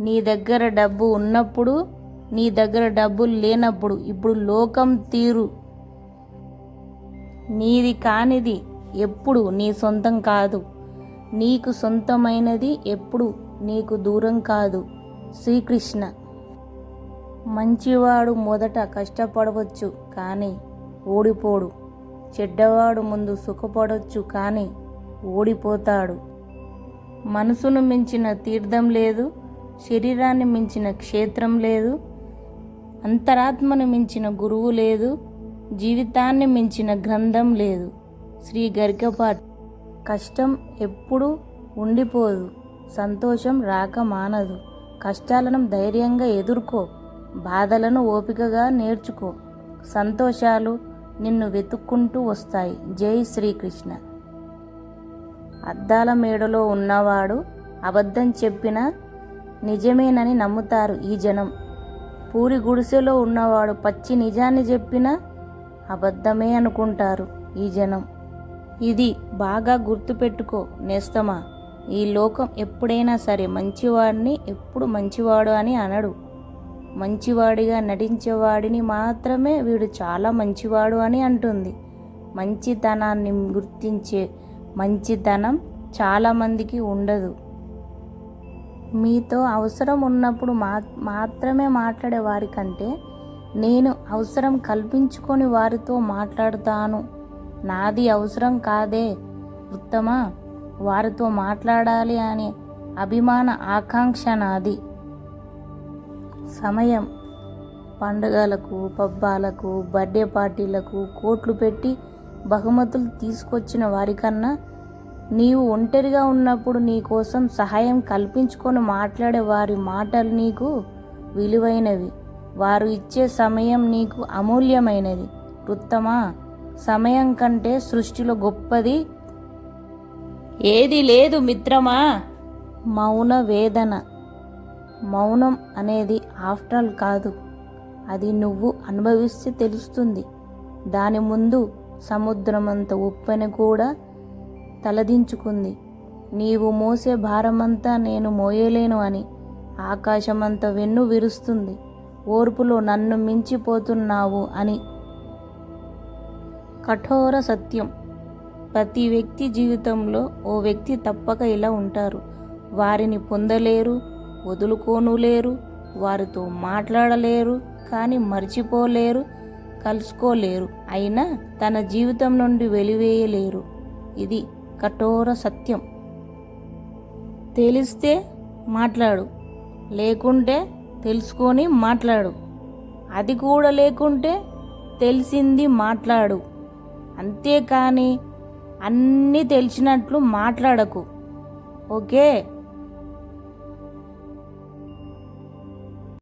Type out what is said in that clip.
నీ దగ్గర డబ్బు ఉన్నప్పుడు నీ దగ్గర డబ్బులు లేనప్పుడు ఇప్పుడు లోకం తీరు. నీది కానిది ఎప్పుడు నీ సొంతం కాదు. నీకు సొంతమైనది ఎప్పుడు నీకు దూరం కాదు. శ్రీకృష్ణ. మంచివాడు మొదట కష్టపడవచ్చు కానీ ఓడిపోడు. చెడ్డవాడు ముందు సుఖపడవచ్చు కానీ ఓడిపోతాడు. మనసును మించిన తీర్థం లేదు శరీరాన్ని మించిన క్షేత్రం లేదు. అంతరాత్మను మించిన గురువు లేదు. జీవితాన్ని మించిన గ్రంథం లేదు. శ్రీ గరికపాట్. కష్టం ఎప్పుడూ ఉండిపోదు. సంతోషం రాక మానదు. కష్టాలను ధైర్యంగా ఎదుర్కో. బాధలను ఓపికగా నేర్చుకో. సంతోషాలు నిన్ను వెతుక్కుంటూ వస్తాయి. జై శ్రీకృష్ణ. అద్దాల మేడలో ఉన్నవాడు అబద్ధం చెప్పినా నిజమేనని నమ్ముతారు ఈ జనం. పూరి గుడిసెలో ఉన్నవాడు పచ్చి నిజాన్ని చెప్పినా అబద్ధమే అనుకుంటారు ఈ జనం. ఇది బాగా గుర్తుపెట్టుకో నేస్తమా. ఈ లోకం ఎప్పుడైనా సరే మంచివాడిని ఎప్పుడు మంచివాడు అని అనడు. మంచివాడిగా నటించేవాడిని మాత్రమే వీడు చాలా మంచివాడు అని అంటుంది. మంచితనాన్ని గుర్తించే మంచితనం చాలామందికి ఉండదు. మీతో అవసరం ఉన్నప్పుడు మా మాత్రమే మాట్లాడే వారికంటే నేను అవసరం కల్పించుకొని వారితో మాట్లాడుతాను. నాది అవసరం కాదే ఉత్తమా? వారితో మాట్లాడాలి అనే అభిమాన ఆకాంక్ష నాది. సమయం. పండుగలకు పబ్బాలకు బర్త్డే పార్టీలకు కోట్లు పెట్టి బహుమతులు తీసుకొచ్చిన వారికన్నా నీవు ఒంటరిగా ఉన్నప్పుడు నీ కోసం సహాయం కల్పించుకొని మాట్లాడే వారి మాటలు నీకు విలువైనవి. వారు ఇచ్చే సమయం నీకు అమూల్యమైనది. ఉత్తమా? సమయం కంటే సృష్టిలో గొప్పది ఏది లేదు మిత్రమా? మౌన వేదన. మౌనం అనేది ఆఫ్టర్ కాదు. అది నువ్వు అనుభవిస్తే తెలుస్తుంది. దాని ముందు సముద్రమంత ఉప్పెన కూడా తలదించుకుంది. నీవు మోసే భారమంతా నేను మోయలేను అని ఆకాశమంత వెన్ను విరుస్తుంది. ఓర్పులో నన్ను మించిపోతున్నావు అని. కఠోర సత్యం. ప్రతి వ్యక్తి జీవితంలో ఓ వ్యక్తి తప్పక ఇలా ఉంటారు. వారిని పొందలేరు వదులుకోనులేరు వారితో మాట్లాడలేరు కానీ మర్చిపోలేరు కలుసుకోలేరు. అయినా తన జీవితం నుండి వెలివేయలేరు. ఇది కఠోర సత్యం. తెలిస్తే మాట్లాడు లేకుంటే తెలుసుకొని మాట్లాడు. అది కూడా లేకుంటే తెలిసింది మాట్లాడు. అంతేకాని అన్నీ తెలిసినట్లు మాట్లాడకు. ఓకే?